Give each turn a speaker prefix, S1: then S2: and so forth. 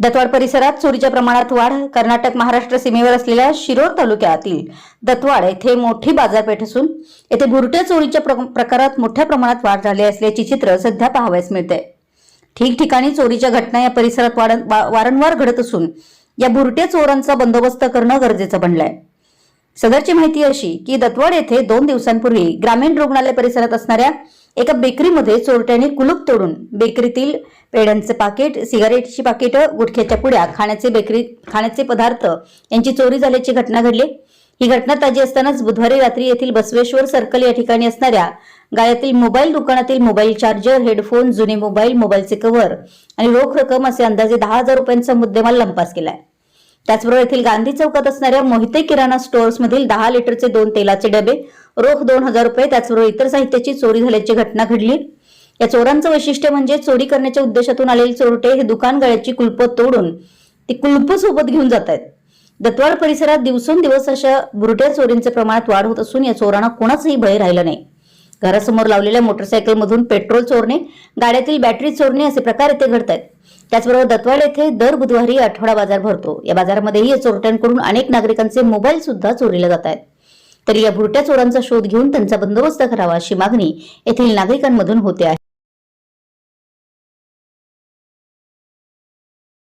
S1: दतवाड परिसरात चोरीच्या प्रमाणात वाढ कर्नाटक महाराष्ट्र सीमेवर असलेल्या शिरोर तालुक्यातील दतवाड येथे मोठी बाजारपेठ असून येथे भुरट्या चोरीच्या प्र- प्रकारात मोठ्या प्रमाणात वाढ झाली असल्याची चित्र सध्या पाहावयास मिळते. ठिकठिकाणी चोरीच्या घटना या परिसरात वारंवार घडत असून या भुरट्या चोरांचा बंदोबस्त करणं गरजेचं बनलंय. सदरची माहिती अशी की दतवाड येथे दोन दिवसांपूर्वी ग्रामीण रुग्णालय परिसरात असणाऱ्या एका बेकरीमध्ये चोरट्याने कुलूप तोडून बेकरीतील पेढ्यांचे पाकिट सिगारेटची पाकिटं गुटख्याच्या पुड्या खाण्याचे बेकरी खाण्याचे पदार्थ यांची चोरी झाल्याची घटना घडली. ही घटना ताजी असतानाच बुधवारी रात्री येथील बसवेश्वर सर्कल या ठिकाणी असणाऱ्या गाळ्यातील मोबाईल दुकानातील मोबाईल चार्जर हेडफोन जुने मोबाईल मोबाईलचे कव्हर आणि रोख रक्कम असे अंदाजे दहा हजार रुपयांचा मुद्देमाल लंपास केलाय. त्याचबरोबर येथील गांधी चौकात असणाऱ्या मोहिते किराणा स्टोअर्स मधील दहा लिटरचे दोन तेलाचे डबे रोख दोन हजार रुपये त्याचबरोबर इतर साहित्याची चोरी झाल्याची घटना घडली. या चोरांचं वैशिष्ट्य म्हणजे चोरी करण्याच्या उद्देशातून आलेले चोरटे हे दुकान गळ्याची कुलप तोडून ती कुलप सोबत घेऊन जात आहेत. दत्वाड परिसरात दिवसेंदिवस अशा बुरट्या चोरींच्या प्रमाणात वाढ होत असून या चोरांना कोणाचंही भय राहिलं नाही. घरासमोर लावलेल्या मोटरसायकलमधून पेट्रोल चोरणे गाड्यातील बॅटरी चोरणे असे प्रकार येथे घडत आहेत. त्याचबरोबर दत्वाड येथे दर बुधवारी आठवडा बाजार भरतो. या बाजारामध्येही या चोरट्यांकडून अनेक नागरिकांचे मोबाईल सुद्धा चोरीला जात आहेत. तरी या भुरट्या चोरांचा शोध घेऊन त्यांचा बंदोबस्त करावा अशी मागणी येथील नागरिकांमधून होते आहे.